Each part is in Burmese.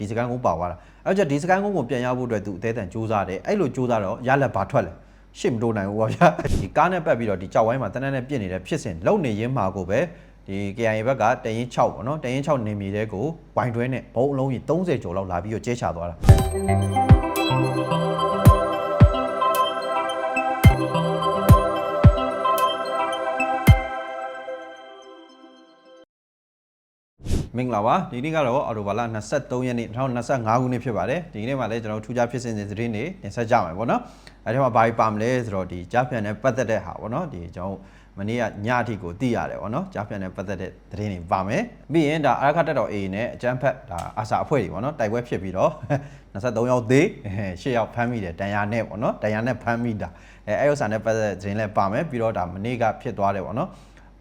ဒီစကန်ကုန်းပါသွားတာအဲ့တော့ဒီစကန်ကုန်းကိုပြန်ရဖို့အတွက်သူအသေးတန်စူးစမ်းတယ်အဲ့လိုစူးစမ်းတော့ရလက်ဘာထွက်လဲရှစ်မတိုးနိုင်ဘူးပေါ့ဗျာဒီကားနဲ့ပတ်ပြီးတော့ဒီကြောက်ဝိုင်းမှာတနက်နဲ့ပြစ်နေတဲ့ဖြစ်စဉ်လုံနေရင်းမှာကိုပဲဒီ KIA ဘက်ကတရင်6ပေါ့နော်တရင်6နေမြေတဲ့ကိုဝိုင်းတွဲနဲ့ဘုံအလုံးကြီး30ကျော်လောက်လာပြီးတော့ကျဲချသွားတာ မင်္ဂလာပါဒီနေ့ကတော့အော်တိုဘာလ23ရက်နေ့2025ခုနှစ်ဖြစ်ပါတယ်ဒီနေ့မှာလည်းကျွန်တော်တို့ထူးခြားဖြစ်စဉ်တွေသတင်းတွေတင်ဆက်ကြမှာပေါ့နော်အဲဒီမှာဘာကြီးပါမလဲဆိုတော့ဒီကြားပြန်နဲ့ပတ်သက်တဲ့ဟာပေါ့နော်ဒီကျွန်တော်မနေ့ကညအထိကိုသိရတယ်ပေါ့နော်ကြားပြန်နဲ့ပတ်သက်တဲ့သတင်းတွေပါမယ်ပြီးရင်ဒါအာရခတက်တော် A နဲ့အကျန်းဖက်ဒါအာစာအဖွဲ့တွေပေါ့နော်တိုက်ပွဲဖြစ်ပြီးတော့23ယောက်သေး10ယောက်ဖမ်းမိတယ်တန်ရာနဲ့ပေါ့နော်တန်ရာနဲ့ဖမ်းမိတာအဲအဲ့ဥစ္စာနဲ့ပတ်သက်တဲ့သတင်းလည်းပါမယ်ပြီးတော့ဒါမနေ့ကဖြစ်သွားတယ်ပေါ့နော်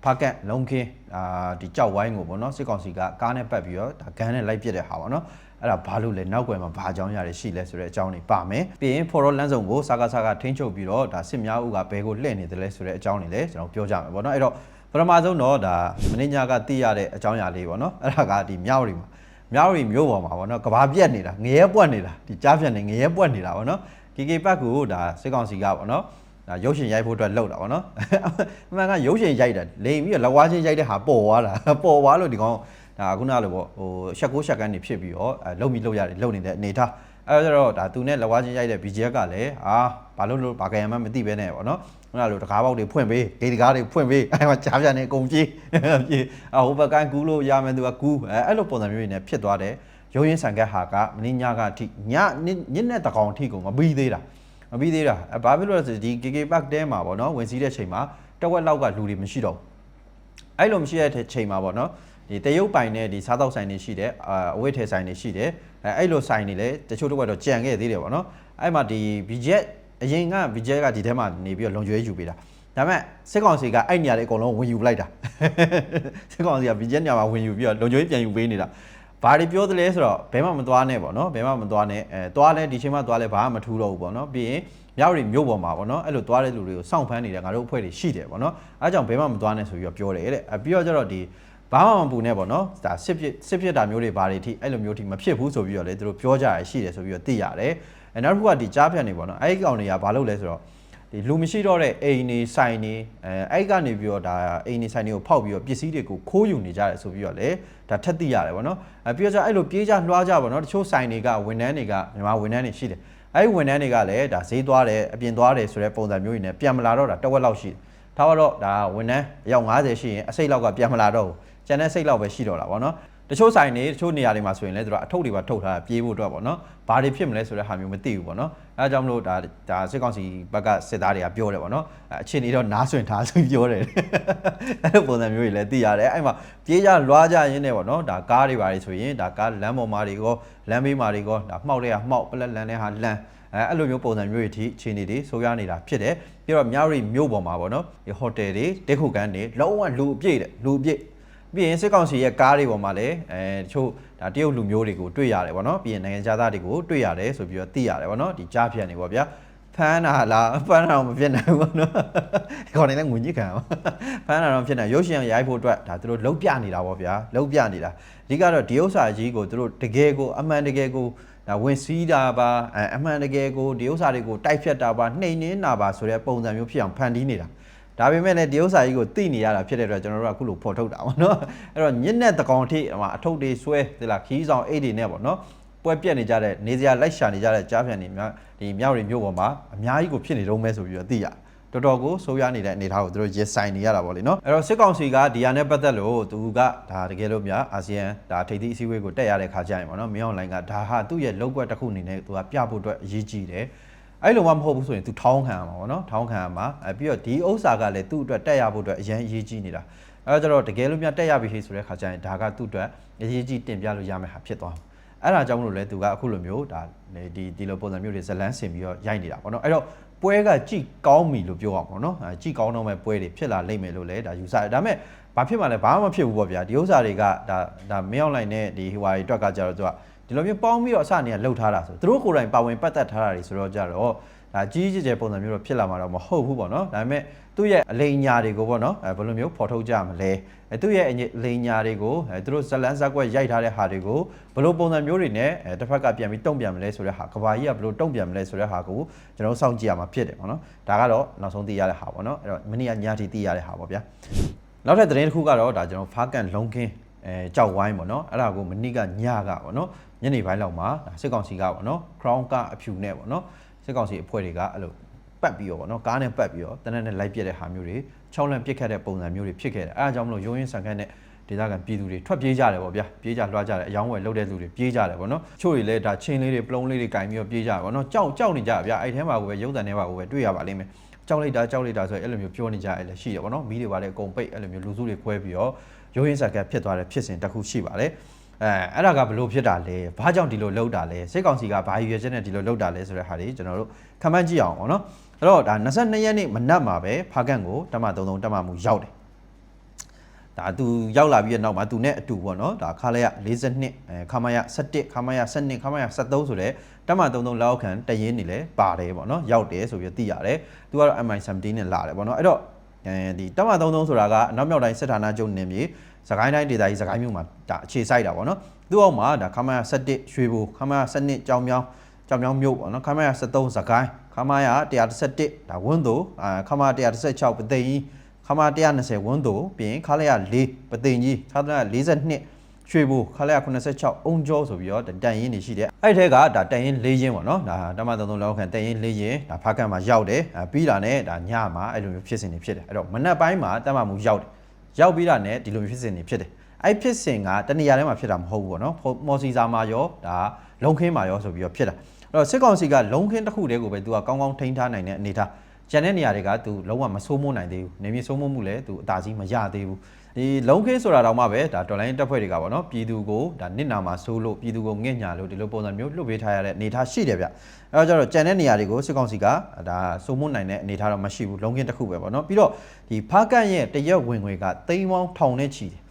ဖကန့်လုံခင်း အာဒီကြောက်ဝိုင်းကိုပေါ့နော်စစ်ကောင်စီကကားနဲ့ပတ်ပြီးတော့ဒါဂန်းနဲ့လိုက်ပစ်တဲ့ဟာပေါ့နော်အဲ့ဒါဘာလို့လဲနောက်ွယ်မှာဘာအကြောင်းအရာတွေရှိလဲဆိုတဲ့အကြောင်းတွေပါမယ်ပြီးရင်ဖော်ရောလမ်းစုံကိုစာကစာကထိန်းချုပ်ပြီးတော့ဒါစစ်များဦးကဘဲကိုလှည့်နေတယ်လဲဆိုတဲ့အကြောင်းတွေလည်းကျွန်တော်ပြောကြမယ်ပေါ့နော်အဲ့တော့ပထမဆုံးတော့ဒါမင်းညာကသိရတဲ့အကြောင်းအရာလေးပေါ့နော်အဲ့ဒါကဒီမြောက်ရီမှာမြောက်ရီမျိုးပေါ်မှာပေါ့နော်ကဘာပြက်နေတာငရဲပွက်နေတာဒီကြားပြက်နေငရဲပွက်နေတာပေါ့နော် KK ပတ်ကိုဒါစစ်ကောင်စီကပေါ့နော် ဒါရုပ်ရှင်ရိုက်ဖို့အတွက်လှုပ်တာပေါ့နော်အမှန်ကရုပ်ရှင်ရိုက်တာလိန်ပြီးတော့လက်ဝါးချင်းရိုက်တဲ့ဟာပေါ်သွားတာပေါ်သွားလို့ဒီကောင်ဒါခုနကလိုပေါ့ဟိုရှက်ကိုရှက်ကန်းနေဖြစ်ပြီးတော့အဲလုံပြီးလှုပ်ရတယ်လှုပ်နေတဲ့အနေထားအဲဒါတော့ဒါသူနဲ့လက်ဝါးချင်းရိုက်တဲ့ BGF ကလည်းအာဘာလို့လို့ဘာကံမှမသိပဲနဲ့ပေါ့နော်ခုနကလိုတကားပေါက်တွေဖွင့်ပေးဂေးတကားတွေဖွင့်ပေးအဲမှာကြားပြန်နေအကုန်ပြေးပြေးအဟိုဘက်ကန်ကူးလို့ရမယ်သူကကူးအဲအဲ့လိုပုံစံမျိုးတွေနဲ့ဖြစ်သွားတယ်ရုံရင်းဆန်ကက်ဟာကမင်းညကအထိညညနဲ့တကောင်အထိကိုမပြီးသေးတာ မပြီးသေးတာအဲဘာဖြစ်လို့လဲဆိုဒီ KK Park တဲမှာပေါ့နော်ဝင်စည်းတဲ့ချိန်မှာတဝက်လောက်ကလူတွေမရှိတော့ဘူးအဲ့လိုမရှိတဲ့ချိန်မှာပေါ့နော်ဒီတရုတ်ပိုင်နဲ့ဒီစားတောက်ဆိုင်တွေရှိတယ်အာအဝိထဲဆိုင်တွေရှိတယ်အဲအဲ့လိုဆိုင်တွေလည်းတချို့တစ်ဝက်တော့ကြံခဲ့သေးတယ်ပေါ့နော်အဲ့မှာဒီ budget အရင်က budget ကဒီထဲမှာနေပြီးတော့လုံကျွေးယူပေးတာဒါပေမဲ့စစ်ကောင်စီကအဲ့နေရာတွေအကုန်လုံးဝင်ယူလိုက်တာစစ်ကောင်စီက budget နေရာမှာဝင်ယူပြီးတော့လုံကျွေးပြန်ယူပေးနေတာ ဘာတွေပြောသလဲဆိုတော့ဘဲမှမသွားနဲ့ပေါ့နော်ဘဲမှမသွားနဲ့အဲသွားလဲဒီချိန်မှသွားလဲဘာမှမထူးတော့ဘူးပေါ့နော်ပြီးရင်မြောက်ရီမြို့ပေါ်မှာပေါ့နော်အဲ့လိုသွားတဲ့လူတွေကိုစောင့်ဖမ်းနေတဲ့ငါတို့အဖွဲ့တွေရှိတယ်ပေါ့နော်အဲကြောင့်ဘဲမှမသွားနဲ့ဆိုပြီးတော့ပြောတယ်တဲ့အဲပြီးတော့ကျတော့ဒီဘာမှမပူနဲ့ပေါ့နော်ဒါစစ်ဖြစ်စစ်ဖြစ်တာမျိုးတွေဘာတွေထိအဲ့လိုမျိုးထိမဖြစ်ဘူးဆိုပြီးတော့လေသူတို့ပြောကြရရှိတယ်ဆိုပြီးတော့သိရတယ်အဲနောက်တစ်ခုကဒီကြားဖြတ်နေပေါ့နော်အဲ့ဒီကောင်တွေကဘာလုပ်လဲဆိုတော့ ဒီလူမရှိတော့တဲ့အိမ်နေဆိုင်နေအဲအဲ့ကနေပြီးတော့ဒါအိမ်နေဆိုင်တွေကိုဖောက်ပြီးတော့ပစ္စည်းတွေကိုခိုးယူနေကြတယ်ဆိုပြီးတော့လေဒါထက်သိရတယ်ပေါ့နော်အဲပြီးတော့ကျအဲ့လိုပြေးကြလွှားကြပေါ့နော်တချို့ဆိုင်တွေကဝန်ထမ်းတွေကမြန်မာဝန်ထမ်းတွေရှိတယ်အဲ့ဒီဝန်ထမ်းတွေကလည်းဒါဈေးသွားတယ်အပြင်သွားတယ်ဆိုတဲ့ပုံစံမျိုးတွေနဲ့ပြန်မလာတော့တာတစ်ဝက်လောက်ရှိတယ်ထားတော့ဒါဝန်ထမ်းအယောက်90ရှိရင်အစိတ်လောက်ကပြန်မလာတော့ဘူးကျန်တဲ့စိတ်လောက်ပဲရှိတော့တာပေါ့နော် တချို့ဆိုင်တွေတချို့နေရာတွေမှာဆိုရင်လည်းသူတို့အထုပ်တွေပါထုတ်ထားတာပြေးဖို့အတွက်ပေါ့နော်ဘာတွေဖြစ်မလဲဆိုတဲ့ဟာမျိုးမသိဘူးပေါ့နော်အဲဒါကြောင့်မလို့ဒါဒါစစ်ကောင်စီဘက်ကစစ်သားတွေကပြောတယ်ပေါ့နော်အဲအခြေအနေတော့နားဆွင့်ထားဆိုပြီးပြောတယ်အဲလိုပုံစံမျိုးတွေလည်းသိရတယ်အဲ့မှာပြေးကြလွားကြရင်းနဲ့ပေါ့နော်ဒါကားတွေပါတွေဆိုရင်ဒါကားလမ်းပေါ်မှာတွေကောလမ်းဘေးမှာတွေကောဒါမှောက်တဲ့ဟာမှောက်ပလက်လန်တဲ့ဟာလန်အဲအဲ့လိုမျိုးပုံစံမျိုးတွေထိအခြေအနေတွေဆိုရနေတာဖြစ်တယ်ပြီးတော့မြရီမြို့ပေါ်မှာပေါ့နော်ဒီဟိုတယ်တွေတေခုကန်တွေလုံးဝလူအပြည့်တဲ့လူအပြည့် ပြီးရင်စစ်ကောင်စီရဲ့ကားတွေပေါ်မှာလည်းအဲတချို့ဒါတရုတ်လူမျိုးတွေကိုတွေ့ရတယ်ဗောနော်ပြီးရင်နိုင်ငံသားတွေကိုတွေ့ရတယ်ဆိုပြီးတော့သိရတယ်ဗောနော်ဒီကြားဖြတ်နေဗောဗျာဖမ်းတာလားဖမ်းတာတော့မဖြစ်နိုင်ဘူးဗောနော်ခေါင်းနေလည်းငွေညစ်ခံပါဖမ်းတာတော့မဖြစ်နိုင်ရုပ်ရှင်ရိုက်ဖို့အတွက်ဒါသူတို့လုံးပြနေတာဗောဗျာလုံးပြနေတာအဓိကတော့ဒီဥစ္စာကြီးကိုသူတို့တကယ်ကိုအမှန်တကယ်ကိုဒါဝင်စည်းတာပါအဲအမှန်တကယ်ကိုဒီဥစ္စာတွေကိုတိုက်ဖြတ်တာပါနှိမ်နှင်းတာပါဆိုတဲ့ပုံစံမျိုးဖြစ်အောင်ဖန်တီးနေတာ ဒါပေမဲ့လည်းဒီဥစ္စာကြီးကိုသိနေရတာဖြစ်တဲ့အတွက်ကျွန်တော်တို့ကအခုလိုဖော်ထုတ်တာပေါ့နော်အဲ့တော့ညစ်နဲ့တကောင်ထိဟိုအထုပ်တွေဆွဲဒီလားခီးဆောင်အိတ်တွေနဲ့ပေါ့နော်ပွဲပြက်နေကြတဲ့နေစရာလိုက်ရှာနေကြတဲ့ကြားပြန်နေများဒီမြောက်ရီမျိုးပေါ်မှာအများကြီးကိုဖြစ်နေတော့မဲဆိုပြီးတော့သိရတော်တော်ကိုဆိုးရနေတဲ့အနေအထားကိုသူတို့ရင်ဆိုင်နေရတာပေါ့လေနော်အဲ့တော့စစ်ကောင်စီကဒီဟာနဲ့ပတ်သက်လို့သူကဒါတကယ်လို့များအာဆီယံဒါထိပ်သီးအစည်းအဝေးကိုတက်ရတဲ့ခါကျရင်ပေါ့နော်မင်းအောင်လိုင်းကဒါဟာသူ့ရဲ့လောက်ကွက်တစ်ခုအနေနဲ့သူကပြဖို့အတွက်အရေးကြီးတယ် အဲ့လိုမှမဟုတ်ဘူးဆိုရင် तू ထောင်းခံရမှာပေါ့နော်ထောင်းခံရမှာအဲပြီးတော့ဒီဥစ္စာကလည်းသူ့အတွက်တက်ရဖို့အတွက်အရင်အရေးကြီးနေတာအဲဒါကြတော့တကယ်လို့များတက်ရပြီဆိုတဲ့ခါကျရင်ဒါကသူ့အတွက်အရေးကြီးတင်ပြလို့ရမယ့်ဟာဖြစ်သွားမှာအဲ့ဒါကြောင့်မလို့လဲသူကအခုလိုမျိုးဒါဒီဒီလိုပုံစံမျိုးတွေဇလန်းဆင်ပြီးတော့ရိုက်နေတာပေါ့နော်အဲ့တော့ပွဲကကြည်ကောင်းပြီလို့ပြောအောင်ပေါ့နော်အဲကြည်ကောင်းတော့မဲ့ပွဲတွေဖြစ်လာလိမ့်မယ်လို့လဲဒါယူဆတယ်ဒါပေမဲ့ဘာဖြစ်မှလဲဘာမှမဖြစ်ဘူးပေါ့ဗျာဒီဥစ္စာတွေကဒါဒါမင်းအောင်လိုက်နဲ့ဒီဟိုဟာတွေအတွက်ကကြတော့သူက ဒီလိုမျိုးပေါင်းပြီးတော့အစနေကလှုပ်ထားတာဆိုသူတို့ကိုယ်တိုင်ပါဝင်ပတ်သက်ထားတာတွေဆိုတော့ကြတော့ဒါဒါကြီးကြီးကျယ်ကျယ်ပုံစံမျိုးတော့ဖြစ်လာမှာတော့မဟုတ်ဘူးပေါ့နော်ဒါပေမဲ့သူ့ရဲ့အလိမ်ညာတွေကိုပေါ့နော်အဲဘယ်လိုမျိုးဖော်ထုတ်ကြမလဲအဲသူ့ရဲ့အလိမ်ညာတွေကိုအဲသူတို့ဇလန်းဇက်ကွက်ရိုက်ထားတဲ့ဟာတွေကိုဘယ်လိုပုံစံမျိုးတွေနဲ့အဲတစ်ဖက်ကပြန်ပြီးတုံ့ပြန်မလဲဆိုတဲ့ဟာကဘာကြီးကဘယ်လိုတုံ့ပြန်မလဲဆိုတဲ့ဟာကိုကျွန်တော်စောင့်ကြည့်ရမှာဖြစ်တယ်ပေါ့နော်ဒါကတော့နောက်ဆုံးသိရတဲ့ဟာပေါ့နော်အဲ့တော့မနေ့ကညထိသိရတဲ့ဟာပေါ့ဗျာနောက်ထပ်သတင်းတစ်ခုကတော့ဒါကျွန်တော်ဖားကန်လုံးခင်း အဲကြောက်ဝိုင်းပေါ့နော်အဲ့ဒါကိုမနေ့ကညကပေါ့နော်ညနေပိုင်းလောက်မှာစစ်ကောင်စီကပေါ့နော် crown ကအဖြူနဲ့ပေါ့နော်စစ်ကောင်စီအဖွဲ့တွေကအဲ့လိုပတ်ပြီးတော့ပေါ့နော်ကားနဲ့ပတ်ပြီးတော့တနက်နဲ့လိုက်ပြက်တဲ့ဟာမျိုးတွေချောင်းလန့်ပြစ်ခတ်တဲ့ပုံစံမျိုးတွေဖြစ်ခဲ့တယ်အဲဒါကြောင့်မလို့ရိုးရင်းဆန်ခတ်နဲ့ဒေသခံပြည်သူတွေထွက်ပြေးကြတယ်ပေါ့ဗျာပြေးကြလွှားကြတယ်အယောင်းဝယ်လှုပ်တဲ့လူတွေပြေးကြတယ်ပေါ့နော်ချို့တွေလည်းဒါချင်းလေးတွေပလုံလေးတွေကင်ပြီးတော့ပြေးကြတယ်ပေါ့နော်ကြောက်ကြောက်နေကြဗျာအဲ့ထဲမှာကိုပဲရုပ်တံထဲမှာကိုပဲတွေ့ရပါလိမ့်မယ် ကြောက်လိုက်တာကြောက်လိုက်တာဆိုရင်အဲ့လိုမျိုးပြောနေကြအဲ့လည်းရှိတယ်ပေါ့နော်မီးတွေပါလေအကုန်ပိတ်အဲ့လိုမျိုးလူစုတွေခွဲပြီးတော့ရိုးရင်းဆန်ခတ်ဖြစ်သွားတဲ့ဖြစ်စဉ်တစ်ခုရှိပါတယ်အဲအဲ့ဒါကဘလို့ဖြစ်တာလဲဘာကြောင့်ဒီလိုလှုပ်တာလဲစိတ်ကောင်စီကဘာရွေချက်နဲ့ဒီလိုလှုပ်တာလဲဆိုတဲ့ဟာတွေကျွန်တော်တို့ခံမှန်းကြည့်အောင်ပေါ့နော်အဲ့တော့ဒါ22ရက်နေ့မနက်မှာပဲဖားကန်ကိုတမ33တမမှုရောက်တယ် ဒါသူရောက်လာပြီးတဲ့နောက်မှာသူနဲ့အတူပေါ့နော်ဒါခါလဲရ42အဲခမရ17ခမရ12ခမရ73ဆိုတဲ့တမ33လောက်ခံတရင်နေလဲပါတယ်ပေါ့နော်ရောက်တယ်ဆိုပြီးသိရတယ်သူကတော့ MI17 နဲ့လာတယ်ပေါ့နော်အဲ့တော့အဲဒီတမ33ဆိုတာကအနောက်မြောက်တိုင်းစစ်ဌာနချုပ်နေမြေစကိုင်းတိုင်းဒေသကြီးစကိုင်းမြို့မှာဒါအခြေစိုက်တာပေါ့နော်သူ့အောက်မှာဒါခမရ17ရွှေဘူခမရ12ကြောင်မြောင်းကြောင်မြောင်းမြို့ပေါ့နော်ခမရ73စကိုင်းခမရ131ဒါဝန်းသိုအာခမရ116ပသိမ်ကြီး ခမရ120ဝန်းသိုပြီးရင်ခါလရ4ပသိမ်ကြီးခါလရ42ရွှေဘူခါလရ86အုံကျော်ဆိုပြီးတော့တန်ရင်နေရှိတယ်အဲ့ထဲကဒါတန်ရင်၄ရင်ပေါ့နော်ဒါတမန်သုံးလောက်ခံတန်ရင်၄ရင်ဒါဖားကတ်မှာရောက်တယ်ပြီးတာနဲ့ဒါညမှာအဲ့လိုမျိုးဖြစ်စဉ်တွေဖြစ်တယ်အဲ့တော့မနက်ပိုင်းမှာတမန်မူရောက်တယ်ရောက်ပြီးတာနဲ့ဒီလိုမျိုးဖြစ်စဉ်တွေဖြစ်တယ်အဲ့ဖြစ်စဉ်ကတနေရာထဲမှာဖြစ်တာမဟုတ်ဘူးပေါ့နော်မော်စီစာမှာရောဒါလုံခင်းမှာရောဆိုပြီးတော့ဖြစ်တာအဲ့တော့စစ်ကောင်စီကလုံခင်းတစ်ခုတည်းကိုပဲသူကကောင်းကောင်းထိန်းထားနိုင်တဲ့အနေထား ကျန်တဲ့နေရာတွေကသူလုံးဝမဆိုးမိုးနိုင်သေးဘူးနေမြေဆိုးမိုးမှုလည်းသူအသာစီးမရသေးဘူးဒီလုံခင်းဆိုတာတော့မှပဲဒါတော်လိုင်းတက်ဖွဲ့တွေကပေါ့နော်ပြည်သူကိုဒါနစ်နာမှာဆိုးလို့ပြည်သူကိုငှက်ညာလို့ဒီလိုပုံစံမျိုးလွတ်ပေးထားရတဲ့အနေထားရှိတယ်ဗျအဲတော့ကျတော့ကျန်တဲ့နေရာတွေကိုစစ်ကောင်စီကဒါဆိုးမိုးနိုင်တဲ့အနေထားတော့မရှိဘူးလုံခင်းတစ်ခုပဲပေါ့နော်ပြီးတော့ဒီဖားကန့်ရဲ့တရက်ဝင်ငွေကတိမ်ပေါင်းထောင်နဲ့ချီတယ်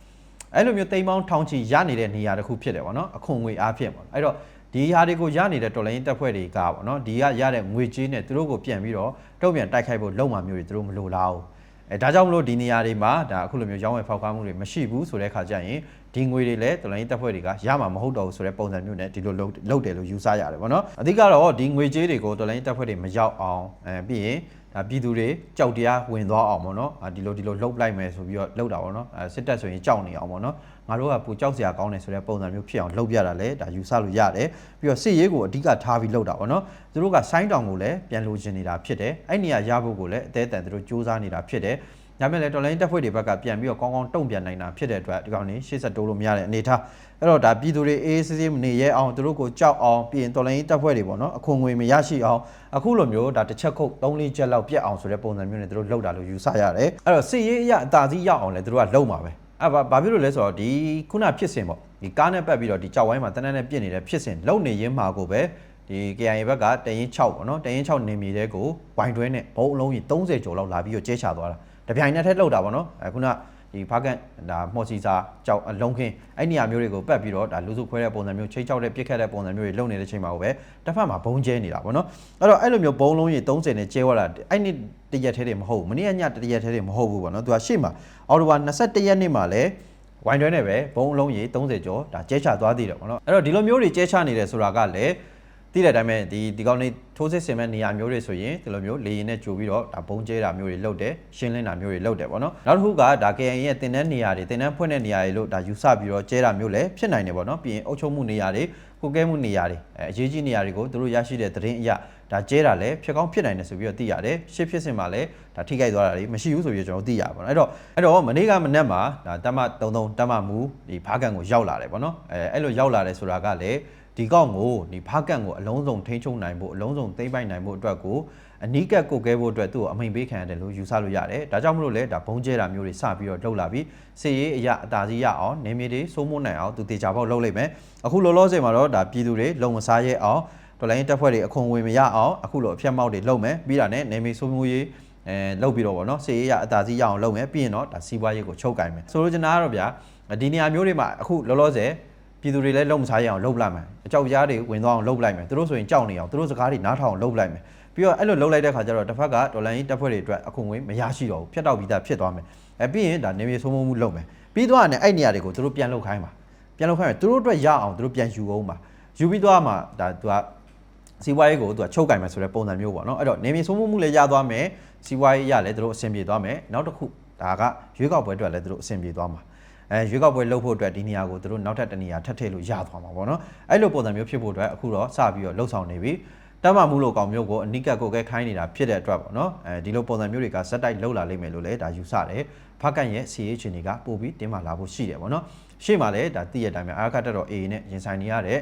အဲ့လိုမျိုးတိမ်ပေါင်းထောင်ချီရနေတဲ့နေရာတစ်ခုဖြစ်တယ်ပေါ့နော်အခွန်ငွေအားဖြင့်ပေါ့အဲ့တော့ ဒီဟာတွေကိုရနေတဲ့တော်လိုင်းတက်ဖွဲ့တွေကပေါ့နော်ဒီကရတဲ့ငွေကြေးနဲ့သူတို့ကိုပြန်ပြီးတော့တုံ့ပြန်တိုက်ခိုက်ဖို့လုံမှာမျိုးတွေသူတို့မလိုလားဘူးအဲဒါကြောင့်မလို့ဒီနေရာတွေမှာဒါအခုလိုမျိုးရောင်းဝယ်ဖောက်ကားမှုတွေမရှိဘူးဆိုတဲ့ခါကျရင်ဒီငွေတွေလည်းတော်လိုင်းတက်ဖွဲ့တွေကရမှာမဟုတ်တော့ဘူးဆိုတဲ့ပုံစံမျိုးနဲ့ဒီလိုလုပ်လုပ်တယ်လို့ယူဆရတယ်ပေါ့နော်အဓိကတော့ဒီငွေကြေးတွေကိုတော်လိုင်းတက်ဖွဲ့တွေမရောက်အောင်အဲပြီးရင်ဒါပြည်သူတွေကြောက်တရားဝင်သွားအောင်ပေါ့နော်ဒီလိုဒီလိုလှုပ်လိုက်မယ်ဆိုပြီးတော့လှုပ်တာပေါ့နော်အဲစစ်တပ်ဆိုရင်ကြောက်နေအောင်ပေါ့နော် ငါတို့ကပူကြောက်စရာကောင်းတယ်ဆိုတဲ့ပုံစံမျိုးဖြစ်အောင်လှုပ်ပြတာလေဒါယူဆလို့ရတယ်ပြီးတော့စစ်ရေးကိုအဓိကထားပြီးလှုပ်တာပေါ့နော်သူတို့ကဆိုင်းတောင်ကိုလည်းပြန်လိုချင်နေတာဖြစ်တယ်အဲ့နေရာရဖို့ကိုလည်းအသေးအတန်သူတို့စူးစမ်းနေတာဖြစ်တယ်ဒါပေမဲ့လည်းတော်လိုင်းတက်ဖွဲ့တွေဘက်ကပြန်ပြီးတော့ကောင်းကောင်းတုံ့ပြန်နိုင်တာဖြစ်တဲ့အတွက်ဒီကောင်နေရှေ့ဆက်တိုးလို့မရတဲ့အနေထားအဲ့တော့ဒါပြည်သူတွေအေးစစ်စစ်မနေရဲအောင်သူတို့ကိုကြောက်အောင်ပြီးရင်တော်လိုင်းတက်ဖွဲ့တွေပေါ့နော်အခွန်ငွေမရရှိအောင်အခုလိုမျိုးဒါတစ်ချက်ခုတ်၃၄ချက်လောက်ပြက်အောင်ဆိုတဲ့ပုံစံမျိုးနဲ့သူတို့လှုပ်တာလို့ယူဆရတယ်အဲ့တော့စစ်ရေးအရအသာစီးရအောင်လည်းသူတို့ကလှုပ်မှာပဲ အဲ့ဘာဘာဖြစ်လို့လဲဆိုတော့ဒီခုနဖြစ်စဉ်ပေါ့ဒီကားနဲ့ပတ်ပြီးတော့ဒီကြောက်ဝိုင်းမှာတနက်နဲ့ပြစ်နေတဲ့ဖြစ်စဉ်လုံနေရင်းမှာကိုပဲဒီ KIA ဘက်ကတရင်6ပေါ့နော်တရင်6နေမြေတဲ့ကိုဝိုင်တွဲနဲ့ဘုံအလုံးကြီး30ကျော်လောက်လာပြီးတော့ကျဲချသွားတာတပြိုင်နက်တည်းလှုပ်တာပေါ့နော်အခုန ဒီဖားကန်ဒါမော်စီစာကြောက်အလုံးခင်းအဲ့နေရာမျိုးတွေကိုပတ်ပြီးတော့ဒါလူစုခွဲတဲ့ပုံစံမျိုးချိတ်ချောက်တဲ့ပြစ်ခတ်တဲ့ပုံစံမျိုးတွေလုပ်နေတဲ့ချိန်မှာကိုပဲတစ်ဖက်မှာဘုံကျဲနေတာပေါ့နော်အဲ့တော့အဲ့လိုမျိုးဘုံလုံးကြီး30နဲ့ကျဲသွားတာအဲ့နေ့တရက်သေးတွေမဟုတ်ဘူးမနေ့ကညတရက်သေးတွေမဟုတ်ဘူးပေါ့နော်သူကရှေ့မှာအော်တိုဘာ21ရက်နေ့မှာလည်းဝိုင်တွဲနဲ့ပဲဘုံအလုံးကြီး30ကျော်ဒါကျဲချသွားသေးတယ်ပေါ့နော်အဲ့တော့ဒီလိုမျိုးတွေကျဲချနေတယ်ဆိုတာကလည်း သိတဲ့အတိုင်းပဲဒီဒီကောင်းနေထိုးစစ်ဆင်မဲ့နေရာမျိုးတွေဆိုရင်ဒီလိုမျိုးလေရင်နဲ့ကြိုပြီးတော့ဒါဘုံကျဲတာမျိုးတွေလုပ်တယ်ရှင်းလင်းတာမျိုးတွေလုပ်တယ်ပေါ့နော်နောက်တစ်ခုကဒါ KN ရဲ့တင်တဲ့နေရာတွေတင်တဲ့ဖွင့်တဲ့နေရာတွေလို့ဒါယူဆပြီးတော့ကျဲတာမျိုးလည်းဖြစ်နိုင်တယ်ပေါ့နော်ပြီးရင်အုပ်ချုပ်မှုနေရာတွေကိုကဲမှုနေရာတွေအဲအရေးကြီးနေရာတွေကိုသူတို့ရရှိတဲ့သတင်းအရဒါကျဲတာလည်းဖြစ်ကောင်းဖြစ်နိုင်တယ်ဆိုပြီးတော့သိရတယ်ရှစ်ဖြစ်စင်မှာလည်းဒါထိခိုက်သွားတာတွေမရှိဘူးဆိုပြီးတော့ကျွန်တော်သိရပါတော့အဲ့တော့အဲ့တော့မနေ့ကမနေ့မှာဒါတမ33တမမူဒီဖားကန်ကိုရောက်လာတယ်ပေါ့နော်အဲအဲ့လိုရောက်လာတယ်ဆိုတာကလည်း ဒီကောက်ကိုဒီဖားကန့်ကိုအလုံးစုံထိန်းချုပ်နိုင်ဖို့အလုံးစုံသိမ့်ပိုက်နိုင်ဖို့အတွက်ကိုအနီးကပ်ကိုကဲဖို့အတွက်သူ့ကိုအမိန်ပေးခံရတယ်လို့ယူဆလို့ရတယ်။ဒါကြောင့်မလို့လဲဒါဘုံကျဲတာမျိုးတွေစပြီးတော့လှုပ်လာပြီးစီရေးအရာအသာစီးရအောင်နေမြေတွေစိုးမိုးနိုင်အောင်သူတေချာပေါက်လှုပ်လိုက်မယ်။အခုလောလောဆယ်မှာတော့ဒါပြည်သူတွေလုံမစားရဲအောင်တော်လိုင်းတက်ဖွဲ့တွေအခွန်ဝင်မရအောင်အခုလိုအဖြတ်မောက်တွေလှုပ်မယ်ပြီးတာနဲ့နေမြေစိုးမိုးရေးအဲလှုပ်ပြီးတော့ဗောနော်စီရေးရအသာစီးရအောင်လှုပ်မယ်ပြီးရင်တော့ဒါစီးပွားရေးကိုချုပ်ကင်မယ်ဆိုလိုချင်တာကတော့ဗျာဒီနေရာမျိုးတွေမှာအခုလောလောဆယ် ပြည်သူတွေလည်းလုံမစားရအောင်လှုပ်လိုက်မယ်အကြောက်ကြားတွေဝင်သွားအောင်လှုပ်လိုက်မယ်သူတို့ဆိုရင်ကြောက်နေအောင်သူတို့စကားတွေနားထောင်အောင်လှုပ်လိုက်မယ်ပြီးတော့အဲ့လိုလှုပ်လိုက်တဲ့ခါကျတော့တစ်ဖက်ကဒေါ်လာရင်းတက်ဖွဲ့တွေအတွက်အခွင့်အရေးမရရှိတော့ဘူးဖြတ်တော့ပြီးသားဖြစ်သွားမယ်အဲပြီးရင်ဒါနေမြေဆုံးမမှုလုပ်မယ်ပြီးတော့ねအဲ့နေရာတွေကိုသူတို့ပြန်လှုပ်ခိုင်းပါပြန်လှုပ်ခိုင်းမယ်သူတို့အတွက်ရအောင်သူတို့ပြန်ယူအောင်ပါယူပြီးတော့မှဒါသူကစီးပွားရေးကိုသူကချုပ်ကင်မယ်ဆိုတဲ့ပုံစံမျိုးပေါ့နော်အဲ့တော့နေမြေဆုံးမမှုလည်းရသွားမယ်စီးပွားရေးရလည်းသူတို့အဆင်ပြေသွားမယ်နောက်တစ်ခုဒါကရွေးကောက်ပွဲအတွက်လည်းသူတို့အဆင်ပြေသွားမှာ အဲရွေးကောက်ပွဲလုပ်ဖို့အတွက်ဒီနေရာကိုသူတို့နောက်ထပ်တစ်နေရာထပ်ထည့်လို့ရသွားမှာပေါ့နော်အဲ့လိုပုံစံမျိုးဖြစ်ဖို့အတွက်အခုတော့စပြီးတော့လှုပ်ဆောင်နေပြီတတ်မှမှုလို့ကောင်မျိုးကိုအနိကတ်ကိုကဲခိုင်းနေတာဖြစ်တဲ့အတွက်ပေါ့နော်အဲဒီလိုပုံစံမျိုးတွေကဇက်တိုက်လှုပ်လာလိမ့်မယ်လို့လည်းဒါယူဆတယ်ဖက်ကန်ရဲ့ CH အခြေအနေကပို့ပြီးတင်းမာလာဖို့ရှိတယ်ပေါ့နော်ရှေ့မှာလည်းဒါတည့်ရတဲ့အတိုင်းပဲအာခတ်တက်တော့ A နဲ့ရင်ဆိုင်နေရတဲ့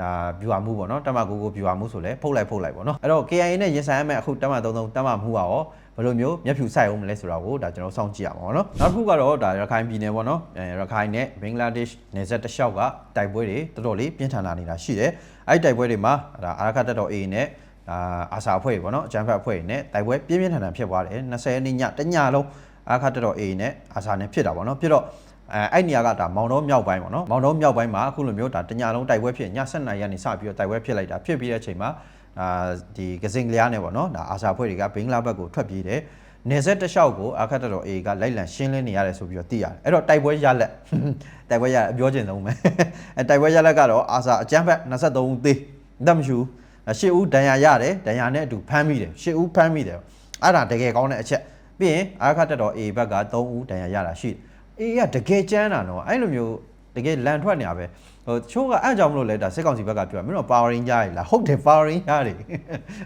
ဒါဗျူဟာမှုပေါ့နော်တမကိုကိုဗျူဟာမှုဆိုလဲဖုတ်လိုက်ဖုတ်လိုက်ပေါ့နော်အဲ့တော့ KIA နဲ့ရင်ဆိုင်ရမယ့်အခုတမ33တမမှုပါရော ဘယ်လိုမျိုးမျက်ဖြူဆိုင်အောင်မလဲဆိုတာကိုဒါကျွန်တော်စောင့်ကြည့်ရမှာပေါ့နော်နောက်တစ်ခုကတော့ဒါရခိုင်ပြည်နယ်ပေါ့နော်အဲရခိုင်နဲ့ဘင်္ဂလားဒေ့ရှ်နယ်စပ်တစ်လျှောက်ကတိုက်ပွဲတွေတော်တော်လေးပြင်းထန်လာနေတာရှိတယ်အဲ့ဒီတိုက်ပွဲတွေမှာဒါအာခတ်တက်တော့ A နဲ့အာအာစာအဖွဲ့ပေါ့နော်အကြမ်းဖက်အဖွဲ့တွေနဲ့တိုက်ပွဲပြင်းပြင်းထန်ထန်ဖြစ်သွားတယ်20ရက်နေ့ညတညလုံးအာခတ်တက်တော့ A နဲ့အာစာနဲ့ဖြစ်တာပေါ့နော်ဖြစ်တော့အဲအဲ့နေရာကဒါမောင်တော်မြောက်ပိုင်းပေါ့နော်မောင်တော်မြောက်ပိုင်းမှာအခုလိုမျိုးဒါတညလုံးတိုက်ပွဲဖြစ်ည7နာရီကနေစပြီးတော့တိုက်ပွဲဖြစ်လိုက်တာဖြစ်ပြီးတဲ့အချိန်မှာ အာဒီကစင်ကလျားနဲ့ပေါ့နော်ဒါအာစာဖွဲ့တွေကဘင်္ဂလားဘက်ကိုထွက်ပြေးတယ်နေဆက်တစ်လျှောက်ကိုအာခတ်တော် A ကလိုက်လံရှင်းလင်းနေရတယ်ဆိုပြီးတော့သိရတယ်အဲ့တော့တိုက်ပွဲရလက်တိုက်ပွဲရအပြောချင်ဆုံးပဲအဲတိုက်ပွဲရလက်ကတော့အာစာအကြမ်းဖက်23ဦးသေးတတ်မရှိဘူးရှစ်ဦးဒဏ်ရာရတယ်ဒဏ်ရာနဲ့အတူဖမ်းမိတယ်ရှစ်ဦးဖမ်းမိတယ်အဲ့ဒါတကယ်ကောင်းတဲ့အချက်ပြီးရင်အာခတ်တော် A ဘက်က3ဦးဒဏ်ရာရတာရှိတယ်အေးကတကယ်ကြမ်းတာနော်အဲ့လိုမျိုး တကယ်လန်ထွက်နေတာပဲဟိုချိုးကအဲ့ကြောင့်မလို့လဲဒါစစ်ကောင်စီဘက်ကပြောမင်းတို့ power ranger ရည်လားဟုတ်တယ် power ranger တွေ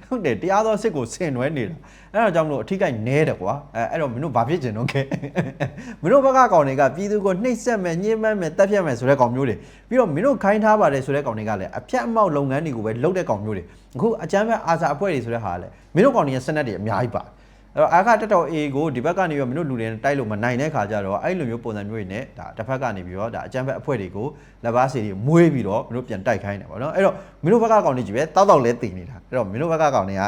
ဟုတ်တယ်တရားသောစစ်ကိုဆင်နွှဲနေတာအဲ့ဒါကြောင့်မလို့အထိကိနဲတယ်ကွာအဲအဲ့တော့မင်းတို့ဘာဖြစ်ကျင်တော့ခဲမင်းတို့ဘက်ကကောင်တွေကပြည်သူကိုနှိပ်စက်မယ်ညှဉ်းပန်းမယ်တပ်ဖြတ်မယ်ဆိုတဲ့ကောင်မျိုးတွေပြီးတော့မင်းတို့ခိုင်းထားပါတယ်ဆိုတဲ့ကောင်တွေကလည်းအပြတ်အမောက်လုပ်ငန်းတွေကိုပဲလုပ်တဲ့ကောင်မျိုးတွေအခုအကြမ်းဖက်အာစာအဖွဲ့တွေဆိုတဲ့ဟာကလည်းမင်းတို့ကောင်တွေရဲ့စနက်တွေအများကြီးပါတယ် အဲ့တော့အာခတက်တော် A ကိုဒီဘက်ကနေပြီးတော့မင်းတို့လူတွေနဲ့တိုက်လို့မနိုင်တဲ့ခါကျတော့အဲ့လိုမျိုးပုံစံမျိုးတွေနဲ့ဒါတစ်ဖက်ကနေပြီးတော့ဒါအကြမ်းဖက်အဖွဲ့တွေကိုလက်ပါစီတွေမွေးပြီးတော့မင်းတို့ပြန်တိုက်ခိုင်းတယ်ပေါ့နော်အဲ့တော့မင်းတို့ဘက်ကကောင်တွေကြီးပဲတောက်တောက်လဲတည်နေတာအဲ့တော့မင်းတို့ဘက်ကကောင်တွေက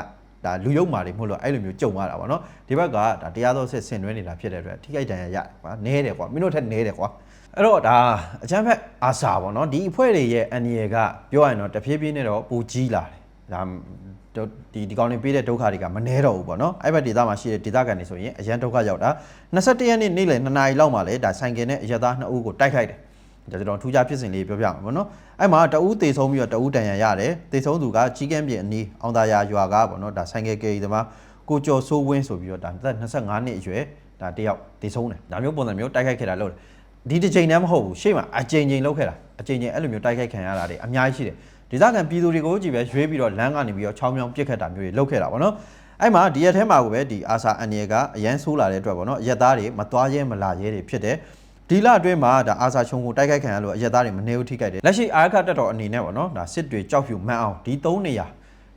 ဒါလူယုံမာတွေမဟုတ်လို့အဲ့လိုမျိုးကြုံရတာပေါ့နော်ဒီဘက်ကဒါတရားသောစစ်ဆင်နွှဲနေတာဖြစ်တဲ့အတွက်ထိခိုက်ဒဏ်ရာရတယ်ကွာနဲတယ်ကွာမင်းတို့ထက်နဲတယ်ကွာအဲ့တော့ဒါအချမ်းဖက်အာစာပေါ့နော်ဒီအဖွဲ့တွေရဲ့အန်ရီကပြောရရင်တော့တဖြည်းဖြည်းနဲ့တော့ပူကြီးလာတယ်ဒါ ဒီဒီကောင်တွေပေးတဲ့ဒုက္ခတွေကမနှဲတော့ဘူးပေါ့နော်အဲ့ဘက်ဒေသမှာရှိတဲ့ဒေသခံတွေဆိုရင်အရန်ဒုက္ခရောက်တာ21ရက်နေ့နေ့လယ်2နာရီလောက်မှာလဲဒါဆိုင်ကယ်နဲ့အရသား2ဦးကိုတိုက်ခိုက်တယ်ဒါကျွန်တော်ထူးခြားဖြစ်စဉ်လေးပြောပြမှာပေါ့နော်အဲ့မှာတဦးတေဆုံးပြီးတော့တဦးတန်ရန်ရတယ်တေဆုံးသူကကြီးကန်းပြင်အနီးအောင်သာယာရွာကပေါ့နော်ဒါဆိုင်ကယ်ကေဒီမှာကိုကျော်စိုးဝင်းဆိုပြီးတော့ဒါ25နှစ်အရွယ်ဒါတယောက်တေဆုံးတယ်ဒါမျိုးပုံစံမျိုးတိုက်ခိုက်ခဲ့တာလို့ဒီတစ်ချိန်တည်းမဟုတ်ဘူးရှေ့မှာအချိန်ချင်းလောက်ခဲ့တာအချိန်ချင်းအဲ့လိုမျိုးတိုက်ခိုက်ခံရတာတွေအများကြီးရှိတယ် ဒေသခံပြည်သူတွေကိုကြည့်ပဲရွေးပြီးတော့လမ်းကနေပြီးတော့ချောင်းမြောင်းပြစ်ခတ်တာမျိုးတွေလုပ်ခဲ့တာပေါ့နော်အဲ့မှာဒီရက်ထဲမှာကိုပဲဒီအာဆာအန်ရီကအရန်ဆိုးလာတဲ့အတွက်ပေါ့နော်ရက်သားတွေမသွားရဲမလာရဲတွေဖြစ်တယ်ဒီလအတွင်းမှာဒါအာဆာချုံကိုတိုက်ခိုက်ခံရလို့အရက်သားတွေမနေဘူးထိခိုက်တယ်လက်ရှိအာရခတက်တော်အနေနဲ့ပေါ့နော်ဒါစစ်တွေကြောက်ဖြူမှန်းအောင်ဒီ၃နေရာ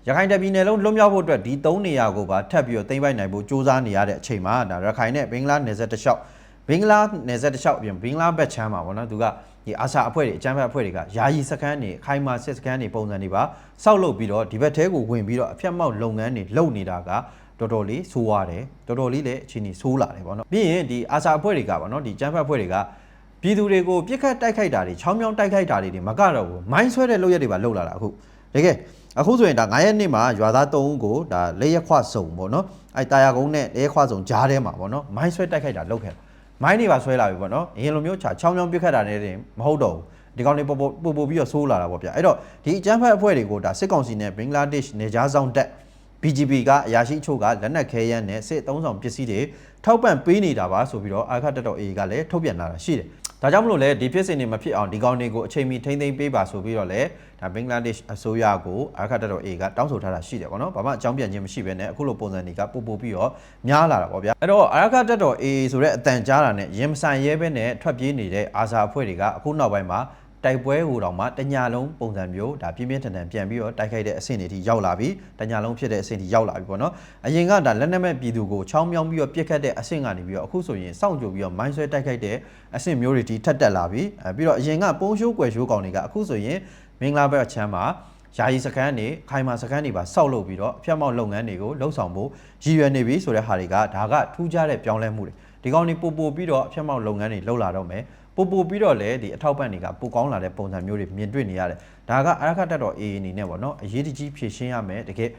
ရခိုင်တပ်ပြည်နယ်လုံးလွတ်မြောက်ဖို့အတွက်ဒီ၃နေရာကိုပါထပ်ပြီးတော့သိမ်းပိုက်နိုင်ဖို့စ조사နေရတဲ့အချိန်မှာဒါရခိုင်နဲ့ဘင်္ဂလားနယ်စပ်တစ်လျှောက် ဘင်္ဂလားနယ်စပ်တစ်လျှောက်အပြင်ဘင်္ဂလားဘက်ချမ်းမှာပေါ့နော်သူကဒီအာဆာအဖွဲ့တွေအကြမ်းဖက်အဖွဲ့တွေကယာယီစခန်းတွေခိုင်မာစစ်စခန်းတွေပုံစံတွေပါစောက်လုပ်ပြီးတော့ဒီဘက်ထဲကိုဝင်ပြီးတော့အဖျက်မောက်လုပ်ငန်းတွေလုပ်နေတာကတော်တော်လေးဆိုးရတယ်တော်တော်လေးလည်းအချိန်ကြီးဆိုးလာတယ်ပေါ့နော်ပြီးရင်ဒီအာဆာအဖွဲ့တွေကပေါ့နော်ဒီကျန်းဖက်အဖွဲ့တွေကပြည်သူတွေကိုပြစ်ခတ်တိုက်ခိုက်တာတွေချောင်းမြောင်းတိုက်ခိုက်တာတွေမကတော့ဘူးမိုင်းဆွဲတဲ့လုပ်ရက်တွေပါလုပ်လာတာအခုတကယ်အခုဆိုရင်ဒါ9ရက်နေ့မှာရွာသား3ဦးကိုဒါလက်ရက်ခွစုံပေါ့နော်အဲတာယာကုန်းနဲ့လက်ရက်ခွစုံကြားထဲမှာပေါ့နော်မိုင်းဆွဲတိုက်ခိုက်တာလုပ်ခဲ့တာ မိုင်းတွေပါဆွဲလာပြီပေါ့နော်အရင်လိုမျိုးချာချောင်းမြောင်းပြစ်ခတ်တာနဲ့တင်မဟုတ်တော့ဘူးဒီကောင်လေးပို့ပို့ပို့ပို့ပြီးတော့ဆိုးလာတာပေါ့ဗျအဲ့တော့ဒီအကြမ်းဖက်အဖွဲ့တွေကိုဒါစစ်ကောင်စီနဲ့ဘင်္ဂလားဒေ့ရှ်နေကြားဆောင်တက် BGB ကအရာရှိအချို့ကလက်နက်ခဲယမ်းနဲ့စစ်အုံဆောင်ပစ္စည်းတွေထောက်ပံ့ပေးနေတာပါဆိုပြီးတော့အာခတ်တက်တော် A ကလည်းထုတ်ပြန်လာတာရှိတယ်။ ဒါကြောင့်မလို့လဲဒီဖြစ်စဉ်တွေမဖြစ်အောင်ဒီကောင်တွေကိုအချိန်မီထိမ့်သိမ်းပေးပါဆိုပြီးတော့လဲဒါဘင်္ဂလားဒေ့ရှ်အစိုးရကိုအာခတ်တက်တော် A ကတောင်းဆိုထားတာရှိတယ်ပေါ့နော်။ဘာမှအကြောင်းပြန်ခြင်းမရှိဘဲနဲ့အခုလိုပုံစံတွေကပို့ပို့ပြီးတော့များလာတာပေါ့ဗျာ။အဲ့တော့အာခတ်တက်တော် A ဆိုတဲ့အတန်ကြားတာနဲ့ရင်မဆိုင်ရဲဘဲနဲ့ထွက်ပြေးနေတဲ့အာဇာအဖွဲ့တွေကအခုနောက်ပိုင်းမှာ တိုက်ပွဲဟိုတောင်မှတညာလုံးပုံစံမျိုးဒါပြင်းပြင်းထန်ထန်ပြန်ပြီးတော့တိုက်ခိုက်တဲ့အဆင့်တွေထိရောက်လာပြီတညာလုံးဖြစ်တဲ့အဆင့်ထိရောက်လာပြီပေါ့နော်အရင်ကဒါလက်နက်မဲ့ပြည်သူကိုချောင်းမြောင်းပြီးတော့ပြစ်ခတ်တဲ့အဆင့်ကနေပြီးတော့အခုဆိုရင်စောင့်ကြိုပြီးတော့မိုင်းဆွဲတိုက်ခိုက်တဲ့အဆင့်မျိုးတွေထိထက်တက်လာပြီအဲပြီးတော့အရင်ကပုံရှိုးကွယ်ရှိုးကောင်တွေကအခုဆိုရင်မင်္ဂလာဘက်ချမ်းမှာယာယီစခန်းတွေခိုင်မာစခန်းတွေပါစောက်လုပ်ပြီးတော့အဖျက်မောက်လုပ်ငန်းတွေကိုလှုပ်ဆောင်ဖို့ရည်ရွယ်နေပြီဆိုတဲ့ဟာတွေကဒါကထူးခြားတဲ့ပြောင်းလဲမှုတွေဒီကောင်တွေပို့ပို့ပြီးတော့အဖျက်မောက်လုပ်ငန်းတွေလှုပ်လာတော့မယ် ပို့ပို့ပြီးတော့လည်းဒီအထောက်ပံ့တွေကပိုကောင်းလာတဲ့ပုံစံမျိုးတွေမြင်တွေ့နေရတယ်ဒါကအရခတ်တက်တော် AA အနေနဲ့ပေါ့နော်အရေးတကြီးဖြည့်ရှင်းရမယ်တကယ်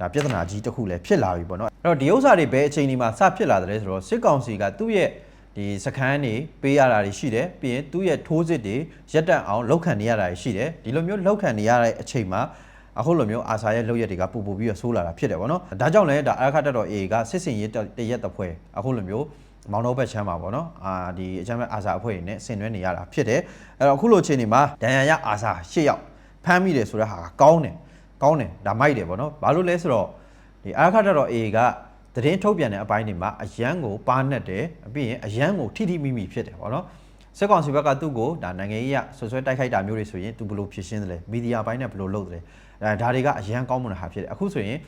ဒါပြဿနာကြီးတစ်ခုလည်းဖြစ်လာပြီပေါ့နော်အဲ့တော့ဒီဥစ္စာတွေဘယ်အချိန်ဒီမှာစဖြစ်လာတယ်လဲဆိုတော့စစ်ကောင်စီကသူ့ရဲ့ဒီစခန်းတွေပေးရတာတွေရှိတယ်ပြီးရင်သူ့ရဲ့ထိုးစစ်တွေရက်တက်အောင်လောက်ခံနေရတာတွေရှိတယ်ဒီလိုမျိုးလောက်ခံနေရတဲ့အချိန်မှာအခုလိုမျိုးအာဆာရဲ့လောက်ရက်တွေကပူပူပြီးတော့ဆိုးလာတာဖြစ်တယ်ပေါ့နော်ဒါကြောင့်လည်းဒါအရခတ်တက်တော် A ကစစ်စင်ရေးတရက်တပွဲအခုလိုမျိုး မောင်တော်ဘက်ချမ်းပါပေါ့နော်အာဒီအချမ်းဘက်အာဆာအဖွဲ့တွေနဲ့ဆင်နွှဲနေရတာဖြစ်တယ်အဲ့တော့အခုလိုအချိန်ဒီမှာဒဏ်ရာရအာဆာ၈ယောက်ဖမ်းမိတယ်ဆိုတဲ့ဟာကကောင်းတယ်ကောင်းတယ်ဒါမိုက်တယ်ပေါ့နော်ဘာလို့လဲဆိုတော့ဒီအရခတ်တက်တော် A ကသတင်းထုတ်ပြန်တဲ့အပိုင်းတွေမှာအရန်ကိုပါနှက်တယ်ပြီးရင်အရန်ကိုထိထိမိမိဖြစ်တယ်ပေါ့နော်စစ်ကောင်စီဘက်ကသူ့ကိုဒါနိုင်ငံရေးရဆွဆွဲတိုက်ခိုက်တာမျိုးတွေဆိုရင်သူဘယ်လိုဖြေရှင်းတယ်လဲမီဒီယာပိုင်းနဲ့ဘယ်လိုလုပ်တယ်လဲအဲဒါတွေကအရန်ကောင်းမွန်တာဟာဖြစ်တယ်အခုဆိုရင်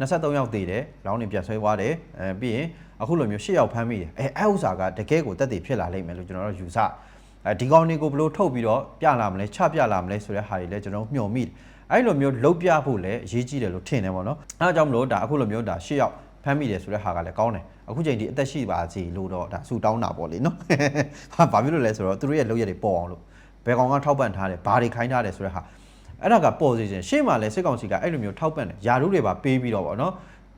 23ယောက်တည်တယ်လောင်းနေပြန်ဆွဲသွားတယ်အဲပြီးရင်အခုလိုမျိုး10ယောက်ဖမ်းမိတယ်အဲအဲ့ဥစ္စာကတကယ်ကိုတက်တည်ဖြစ်လာလိမ့်မယ်လို့ကျွန်တော်တို့ယူဆအဲဒီကောင်တွေကိုဘယ်လိုထုတ်ပြီးတော့ပြလာမလဲချပြလာမလဲဆိုတဲ့ဟာတွေလည်းကျွန်တော်မျှော်မိတယ်အဲ့လိုမျိုးလုတ်ပြဖို့လည်းအရေးကြီးတယ်လို့ထင်တယ်ပေါ့နော်အဲဒါကြောင့်မလို့ဒါအခုလိုမျိုးဒါ10ယောက်ဖမ်းမိတယ်ဆိုတဲ့ဟာကလည်းကောင်းတယ်အခုချိန်ဒီအသက်ရှိပါစေလို့တော့ဒါဆူတောင်းတာပေါ့လေနော်ဟာဘာဖြစ်လို့လဲဆိုတော့သူတို့ရဲ့လုပ်ရက်တွေပေါ်အောင်လို့ဘယ်ကောင်ကထောက်ပံ့ထားတယ်ဘာတွေခိုင်းထားတယ်ဆိုတဲ့ဟာ အဲ့ဒါကပေါ်စီခြင်းရှေ့မှာလဲစစ်ကောင်စီကအဲ့လိုမျိုးထောက်ပံ့တယ်ယာရုတွေပါပေးပြီးတော့ဗောနော်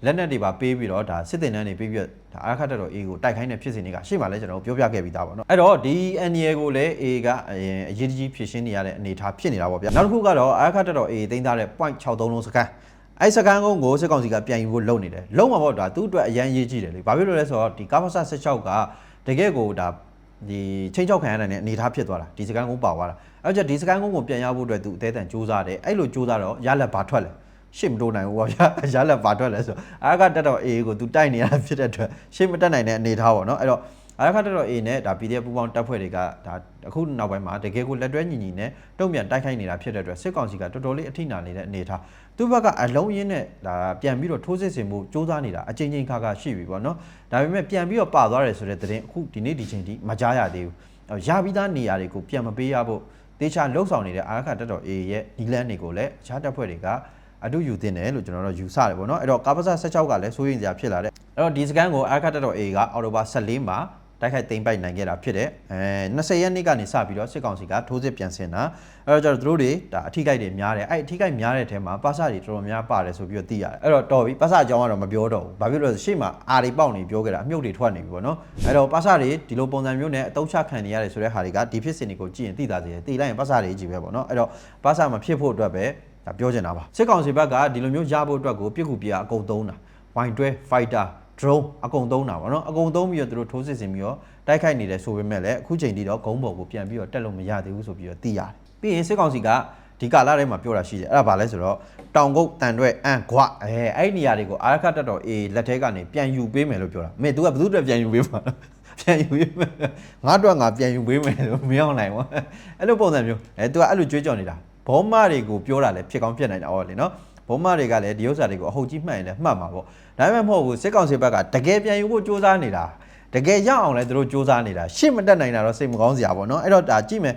လက်နက်တွေပါပေးပြီးတော့ဒါစစ်တင်တန်းတွေပေးပြီးတော့ဒါအာခတ်တက်တော် A ကိုတိုက်ခိုင်းတဲ့ဖြစ်စဉ်တွေကရှေ့မှာလဲကျွန်တော်တို့ပြောပြခဲ့ပြီးသားဗောနော်အဲ့တော့ဒီ NL ကိုလည်း A ကအရင်အရေးကြီးဖြည့်ရှင်းနေရတဲ့အနေအထားဖြစ်နေတာဗောဗျာနောက်တစ်ခုကတော့အာခတ်တက်တော် A သိမ်းထားတဲ့ point 63လုံးစကန်အဲ့စကန်ကုန်းကိုစစ်ကောင်စီကပြန်ယူဖို့လုပ်နေတယ်လုံးမှာပေါ့ဒါသူ့အတွက်အရန်ရေးကြည့်တယ်လေဘာဖြစ်လို့လဲဆိုတော့ဒီကာမဆာ16ကတကယ်ကိုဒါ ဒီချင်းချောက်ခံရတဲ့အနေအထားဖြစ်သွားတာဒီစကန်ကုန်းပါသွားတာအဲ့ကျဒီစကန်ကုန်းကိုပြန်ရဖို့အတွက်သူအသေးတန်စူးစမ်းတယ်အဲ့လိုစူးစမ်းတော့ရလက်ဘာထွက်လဲရှေ့မတိုးနိုင်ဘူးပေါ့ဗျာရလက်ဘာထွက်လဲဆိုအာကတက်တော့ A ကိုသူတိုက်နေရတာဖြစ်တဲ့အတွက်ရှေ့မတက်နိုင်တဲ့အနေအထားပေါ့နော်အဲ့တော့ အာခတ်တော် A နဲ့ဒါ PDF ပူပေါင်းတပ်ဖွဲ့တွေကဒါအခုနောက်ပိုင်းမှာတကယ်ကိုလက်တွဲညီညီနဲ့တုံ့ပြန်တိုက်ခိုက်နေတာဖြစ်တဲ့အတွက်စစ်ကောင်စီကတော်တော်လေးအထိနာနေတဲ့အနေအထားသူ့ဘက်ကအလုံးရင်းနဲ့ဒါပြန်ပြီးတော့ထိုးစစ်ဆင်မှုစ조사နေတာအချိန်ချင်းခါခါရှိပြီပေါ့နော်ဒါပေမဲ့ပြန်ပြီးတော့ပါသွားတယ်ဆိုတဲ့သတင်းအခုဒီနေ့ဒီချိန်ထိမကြားရသေးဘူးရပြီးသားနေရာတွေကိုပြန်မပေးရဖို့တေချာလှုပ်ဆောင်နေတဲ့အာခတ်တော် A ရဲ့ဒီလန်းတွေကိုလည်းအခြားတပ်ဖွဲ့တွေကအတူယူတင်တယ်လို့ကျွန်တော်တို့ယူဆတယ်ပေါ့နော်အဲ့တော့ကာပစ16ကလည်းစိုးရင်စရာဖြစ်လာတယ်အဲ့တော့ဒီစကန်ကိုအာခတ်တော် A ကအော်တိုဘာ14မှာ တိုက်ခိုက်သိမ်းပိုက်နိုင်ခဲ့တာဖြစ်တယ်အဲ20ရက်နေ့ကနေစပြီးတော့စစ်ကောင်စီကထိုးစစ်ပြန်ဆင်တာအဲတော့ကျတော့သူတို့တွေဒါအထိကိုက်တွေများတယ်အဲ့အထိကိုက်များတဲ့အထဲမှာပါစတွေတော်တော်များပါတယ်ဆိုပြီးတော့သိရတယ်အဲ့တော့တော်ပြီပါစအကြောင်းကတော့မပြောတော့ဘူးဘာဖြစ်လို့လဲဆိုရှေ့မှာအာတွေပေါက်နေပြောခဲ့တာအမြုပ်တွေထွက်နေပြီပေါ့နော်အဲ့တော့ပါစတွေဒီလိုပုံစံမျိုးနဲ့အတုံးချခံနေရတယ်ဆိုတဲ့ဟာတွေကဒီဖြစ်စဉ်တွေကိုကြည့်ရင်သိတာစီတယ်သိလိုက်ရင်ပါစတွေကြီးပဲပေါ့နော်အဲ့တော့ပါစမဖြစ်ဖို့အတွက်ပဲဒါပြောချင်တာပါစစ်ကောင်စီဘက်ကဒီလိုမျိုးရဖို့အတွက်ကိုပြစ်ခုပြအကုန်သုံးတာဝိုင်တွဲ fighter drone အကုန်သုံးတာပေါ့နော်အကုန်သုံးပြီးတော့သူတို့ထိုးစစ်ဆင်ပြီးတော့တိုက်ခိုက်နေတယ်ဆိုပေမဲ့လည်းအခုချိန်ထိတော့ဂုံးပေါ်ကိုပြန်ပြီးတော့တက်လို့မရသေးဘူးဆိုပြီးတော့သိရတယ်ပြီးရင်စစ်ကောင်စီကဒီကာလထဲမှာပြောတာရှိတယ်အဲ့ဒါဘာလဲဆိုတော့တောင်ကုတ်တန်တွဲအန်ခွအဲအဲ့ဒီနေရာတွေကိုအာရခတ်တက်တော်အေလက်ထဲကနေပြန်ယူပေးမယ်လို့ပြောတာမင်း तू ကဘယ်သူအတွက်ပြန်ယူပေးမှာလဲပြန်ယူပေးမယ်ငါတော့ငါပြန်ယူပေးမယ်လို့မရောက်နိုင်ဘူးအဲ့လိုပုံစံမျိုးအဲ तू ကအဲ့လိုကြွေးကြော်နေတာဘောမတွေကိုပြောတာလည်းဖြစ်ကောင်းဖြစ်နိုင်တာဟောလေနော် ဘုံမတွေကလည်းဒီဥစ္စာတွေကိုအဟုတ်ကြီးမှတ်ရင်လည်းမှတ်မှာပေါ့ဒါမှမဟုတ်ဘူးစစ်ကောင်စီဘက်ကတကယ်ပြန်ယူဖို့စူးစမ်းနေတာတကယ်ရအောင်လဲသူတို့စူးစမ်းနေတာရှင့်မတက်နိုင်တာတော့စိတ်မကောင်းစရာပေါ့နော်အဲ့တော့ဒါကြည့်မယ်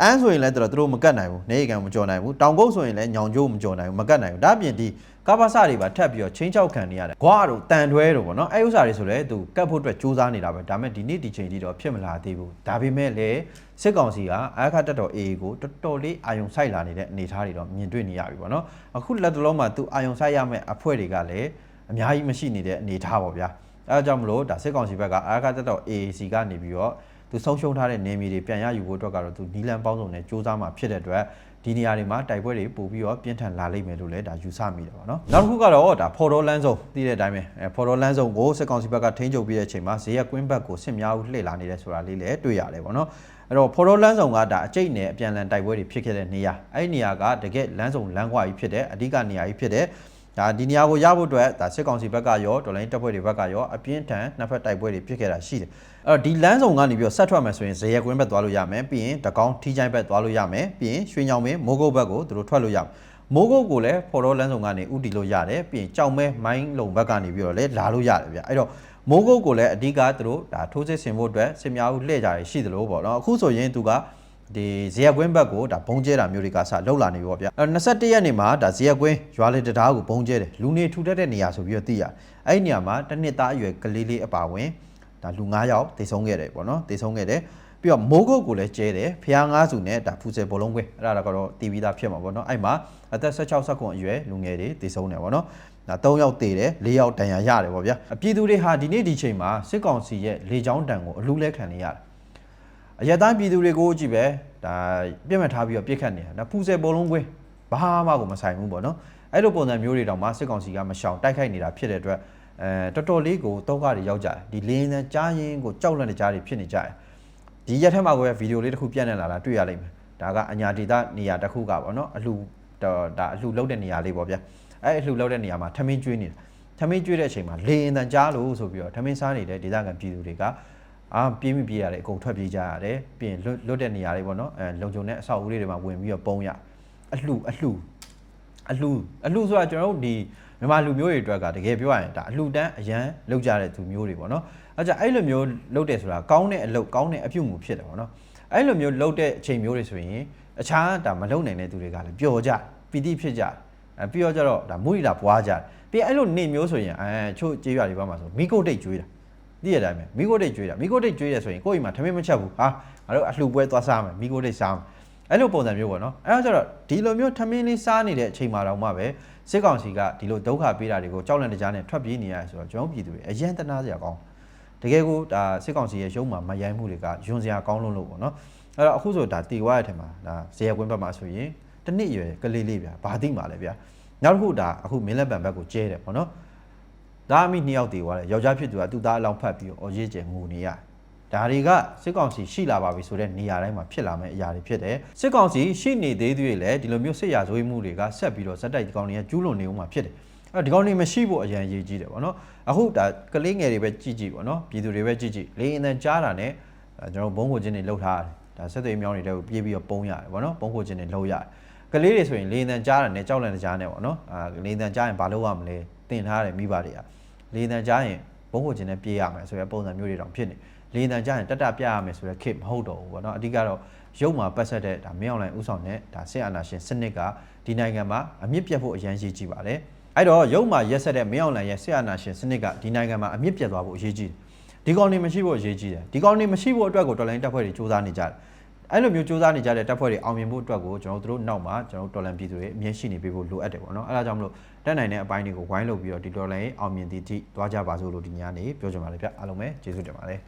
အန်းဆိုရင်လည်းသူတို့မကတ်နိုင်ဘူးနေအိမ်ကမကြော်နိုင်ဘူးတောင်ကုန်းဆိုရင်လည်းညောင်ကျိုးမကြော်နိုင်ဘူးမကတ်နိုင်ဘူးဒါအပြင်ဒီ ကပ္ပစတွေပါထပ်ပြီးတော့ချင်းချောက်ခံနေရတယ်ဂွားတို့တန်တွဲတို့ပေါ့နော်အဲ့ဥစ္စာတွေဆိုလည်းသူကတ်ဖို့အတွက်စူးစမ်းနေတာပဲဒါပေမဲ့ဒီနေ့ဒီချိန်ထိတော့ဖြစ်မလာသေးဘူးဒါပေမဲ့လည်းစစ်ကောင်စီကအာခတ်တက်တော် AA ကိုတော်တော်လေးအာယုံဆိုင်လာနေတဲ့အနေအထားတွေတော့မြင်တွေ့နေရပြီပေါ့နော်အခုလက်တလုံးမှာသူအာယုံဆိုင်ရမယ့်အဖွဲ့တွေကလည်းအများကြီးမရှိနေတဲ့အနေအထားပေါ့ဗျာအဲဒါကြောင့်မလို့ဒါစစ်ကောင်စီဘက်ကအာခတ်တက်တော် AAC ကနေပြီးတော့သူဆုံးရှုံးထားတဲ့နေမြေတွေပြန်ရယူဖို့အတွက်ကတော့သူနီလန်ပေါင်းစုံနဲ့စူးစမ်းမှာဖြစ်တဲ့အတွက် ဒီနေရာတွေမှာတိုက်ပွဲတွေပို့ပြီးတော့ပြင်းထန်လာလိမ့်မယ်လို့လည်းဒါယူဆမိတယ်ပေါ့နော်နောက်တစ်ခုကတော့ဒါဖော်တော်လန်းစုံသိတဲ့အတိုင်းပဲအဲဖော်တော်လန်းစုံကိုစစ်ကောင်စီဘက်ကထိန်းချုပ်ပြီးတဲ့အချိန်မှာဇေယျကွင်းဘက်ကိုစစ်များဦးလှည့်လာနေတယ်ဆိုတာလေးလည်းတွေ့ရတယ်ပေါ့နော်အဲ့တော့ဖော်တော်လန်းစုံကဒါအကျိတ်နဲ့အပြန်လန်တိုက်ပွဲတွေဖြစ်ခဲ့တဲ့နေရာအဲ့ဒီနေရာကတကယ်လန်းစုံလန်းကွာကြီးဖြစ်တဲ့အဓိကနေရာကြီးဖြစ်တဲ့ ဒါဒီနေရာကိုရဖို့အတွက်ဒါစစ်ကောင်စီဘက်ကရောဒေါ်လိုင်းတပ်ဖွဲ့တွေဘက်ကရောအပြင်းထန်နှစ်ဖက်တိုက်ပွဲတွေဖြစ်ခဲ့တာရှိတယ်အဲ့တော့ဒီလမ်းစုံကနေပြီးတော့ဆက်ထွက်မယ်ဆိုရင်ဇေယျကွင်းဘက်သွားလို့ရမယ်ပြီးရင်တကောင်းထီးချိုင်းဘက်သွားလို့ရမယ်ပြီးရင်ရွှေညောင်မင်းမိုးကုတ်ဘက်ကိုသူတို့ထွက်လို့ရမယ်မိုးကုတ်ကိုလည်းဖော်တော်လမ်းစုံကနေဥတီလို့ရတယ်ပြီးရင်ကြောင်မဲမိုင်းလုံဘက်ကနေပြီးတော့လည်းလာလို့ရတယ်ဗျအဲ့တော့မိုးကုတ်ကိုလည်းအဓိကသူတို့ဒါထိုးစစ်ဆင်ဖို့အတွက်စစ်များဦးလှည့်ကြရရှိသလိုပေါ့နော်အခုဆိုရင်သူက ဒီဇေယျကွင်းဘက်ကိုဒါဘုံကျဲတာမျိုးတွေကစလောက်လာနေပြီပေါ့ဗျာအဲ21ရက်နေ့မှာဒါဇေယျကွင်းရွာလေတရားကိုဘုံကျဲတယ်လူနေထူထပ်တဲ့နေရာဆိုပြီးတော့သိရတယ်အဲ့ဒီနေရာမှာတစ်နှစ်သားအရွယ်ကလေးလေးအပါဝင်ဒါလူ9ယောက်တေဆုံးခဲ့တယ်ပေါ့နော်တေဆုံးခဲ့တယ်ပြီးတော့မိုးကုတ်ကိုလည်းကျဲတယ်ဖျားငါးစုနဲ့ဒါဖူဆယ်ဘောလုံးကွင်းအဲ့ဒါကတော့တီးပြီးသားဖြစ်မှာပေါ့နော်အဲ့မှာအသက်16ဆက်ကွန်အရွယ်လူငယ်တွေတည်ဆုံးတယ်ပေါ့နော်ဒါ3ယောက်တည်တယ်4ယောက်တန်ရာရတယ်ပေါ့ဗျာအပြည်သူတွေဟာဒီနေ့ဒီချိန်မှာစစ်ကောင်စီရဲ့လေကြောင်းတန်ကိုအလူးလဲခံနေရတယ် အရက်သားပြည်သူတွေကိုကြည့်ပဲဒါပြစ်မှတ်ထားပြီးတော့ပြစ်ခတ်နေတာဒါဖူဆယ်ဘောလုံးကွင်းဘာမှကိုမဆိုင်ဘူးပေါ့နော်အဲ့လိုပုံစံမျိုးတွေတောင်မှစစ်ကောင်စီကမရှောင်တိုက်ခိုက်နေတာဖြစ်တဲ့အတွက်အဲတော်တော်လေးကိုတောကတွေရောက်ကြတယ်ဒီလင်းနဲ့ကြားရင်ကိုကြောက်လန့်တဲ့ကြားတွေဖြစ်နေကြတယ်ဒီရက်ထဲမှာကိုပဲဗီဒီယိုလေးတစ်ခုပြန့်နေလာတာတွေ့ရလိမ့်မယ်ဒါကအညာဒေတာနေရာတစ်ခုကပေါ့နော်အလှတော့ဒါအလှလောက်တဲ့နေရာလေးပေါ့ဗျာအဲ့အလှလောက်တဲ့နေရာမှာထမင်းကျွေးနေတာထမင်းကျွေးတဲ့အချိန်မှာလေရင်တန်ကြားလို့ဆိုပြီးတော့ထမင်းစားနေတဲ့ဒေတာကန်ပြည်သူတွေက အာပြေးမိပြေးရတယ်အကုန်ထွက်ပြေးကြရတယ်ပြီးရင်လွတ်လွတ်တဲ့နေရာလေးပေါ့နော်အဲလုံခြုံတဲ့အဆောက်အဦလေးတွေမှာဝင်ပြီးတော့ပုံရအလှအလှအလှအလှဆိုတာကျွန်တော်တို့ဒီမြန်မာလူမျိုးတွေအတွက်ကတကယ်ပြောရရင်ဒါအလှတန်းအရန်လောက်ကြတဲ့သူမျိုးတွေပေါ့နော်အဲကြင့်အဲ့လိုမျိုးလုပ်တယ်ဆိုတာကောင်းတဲ့အလုပ်ကောင်းတဲ့အပြုမှုဖြစ်တယ်ပေါ့နော်အဲ့လိုမျိုးလုပ်တဲ့အချိန်မျိုးတွေဆိုရင်အခြားဒါမလုပ်နိုင်တဲ့သူတွေကလည်းပျော်ကြပီတိဖြစ်ကြအဲပြီးတော့ကြတော့ဒါမုရိတာပွားကြပြီးအဲ့လိုနေမျိုးဆိုရင်အဲချို့ကြေးရွာတွေဘက်မှာဆိုမိကုတ်တိတ်ကျွေးတာ သိရတဲ့အတိုင်းပဲမိကိုတိတ်ကျွေးတာမိကိုတိတ်ကျွေးတယ်ဆိုရင်ကိုယ့်အိမ်မှာထမင်းမချက်ဘူးဟာငါတို့အလှပွဲသွားစားမယ်မိကိုတိတ်စားမယ်အဲ့လိုပုံစံမျိုးပေါ့နော်အဲ့တော့ကျတော့ဒီလိုမျိုးထမင်းလေးစားနေတဲ့အချိန်မှာတော့မှပဲစစ်ကောင်စီကဒီလိုဒုက္ခပေးတာတွေကိုကြောက်လန့်တကြားနဲ့ထွက်ပြေးနေရတယ်ဆိုတော့ကျွန်တော်ပြည်သူတွေအရင်တနာစရာကောင်းတကယ်ကိုဒါစစ်ကောင်စီရဲ့ရုံးမှာမယိုင်းမှုတွေကယွန်စရာကောင်းလို့လို့ပေါ့နော်အဲ့တော့အခုဆိုဒါတီဝါရဲ့ထဲမှာဒါဇေယျကွင်းဘက်မှာဆိုရင်တနစ်ရွယ်ကလေးလေးဗျာဘာသိမှလဲဗျာနောက်တစ်ခုဒါအခုမင်းလက်ပံဘက်ကိုကျဲတယ်ပေါ့နော် ဒါအမိနှစ်ယောက်တည်သွားတယ်ယောက်ျားဖြစ်သူကသူ့သားအလောင်းဖတ်ပြီးတော့အော်ရေးကျငူနေရဒါတွေကစစ်ကောင်စီရှိလာပါပြီဆိုတဲ့နေရာတိုင်းမှာဖြစ်လာမယ့်အရာတွေဖြစ်တယ်စစ်ကောင်စီရှိနေသေးသေးလေဒီလိုမျိုးစစ်ရာဇဝေးမှုတွေကဆက်ပြီးတော့ဇက်တိုက်ဒီကောင်တွေကကျူးလွန်နေဦးမှာဖြစ်တယ်အဲ့ဒီကောင်တွေမရှိဖို့အရန်ရေးကြီးတယ်ဗောနော်အခုဒါကလေးငယ်တွေပဲကြည့်ကြည့်ဗောနော်ပြည်သူတွေပဲကြည့်ကြည့်လေအင်တန်ကြားတာနဲ့ကျွန်တော်ဘုံကိုချင်းတွေလှုပ်ထားတယ်ဒါဆက်သွေးမြောင်းတွေကိုပြေးပြီးတော့ပုံရတယ်ဗောနော်ဘုံကိုချင်းတွေလှုပ်ရတယ်ကလေးတွေဆိုရင်လေအင်တန်ကြားတာနဲ့ကြောက်လန့်ကြားနဲ့ဗောနော်အာလေအင်တန်ကြားရင်ဘာလုပ်ရမလဲ တင်ထားတယ်မိဘတွေကလေတံကြားရင်ဘုံကိုချင်းနဲ့ပြေးရမယ်ဆိုတဲ့ပုံစံမျိုးတွေတောင်ဖြစ်နေလေတံကြားရင်တက်တက်ပြရမယ်ဆိုတဲ့ခေတ်မဟုတ်တော့ဘူးပေါ့နော်အဓိကတော့ရုပ်မှာပတ်ဆက်တဲ့ဒါမင်းအောင်လိုင်ဥဆောင်တဲ့ဒါစစ်အာဏာရှင်စနစ်ကဒီနိုင်ငံမှာအမြင့်ပြတ်ဖို့အရန်ကြီးကြည့်ပါတယ်အဲ့တော့ရုပ်မှာရက်ဆက်တဲ့မင်းအောင်လိုင်ရဲ့စစ်အာဏာရှင်စနစ်ကဒီနိုင်ငံမှာအမြင့်ပြတ်သွားဖို့အရေးကြီးတယ်ဒီကောင်တွေမရှိဖို့အရေးကြီးတယ်ဒီကောင်တွေမရှိဖို့အတွက်ကိုတော်လိုင်းတပ်ဖွဲ့တွေစူးစမ်းနေကြတယ် အဲ့လိုမျိုးစူးစမ်းနေကြတဲ့တပ်ဖွဲ့တွေအောင်မြင်ဖို့အတွက်ကိုကျွန်တော်တို့နောက်မှာကျွန်တော်တို့တော်လန်ပြည်သူတွေအမြင့်ရှိနေပေးဖို့လိုအပ်တယ်ပေါ့နော်အဲ့ဒါကြောင့်မလို့တက်နိုင်တဲ့အပိုင်းတွေကိုဝိုင်းလုပ်ပြီးတော့ဒီတော်လန်ရေးအောင်မြင်သည့်အထိသွားကြပါစို့လို့ဒီညနေပြောချင်ပါတယ်ဗျအားလုံးပဲကျေးဇူးတင်ပါတယ်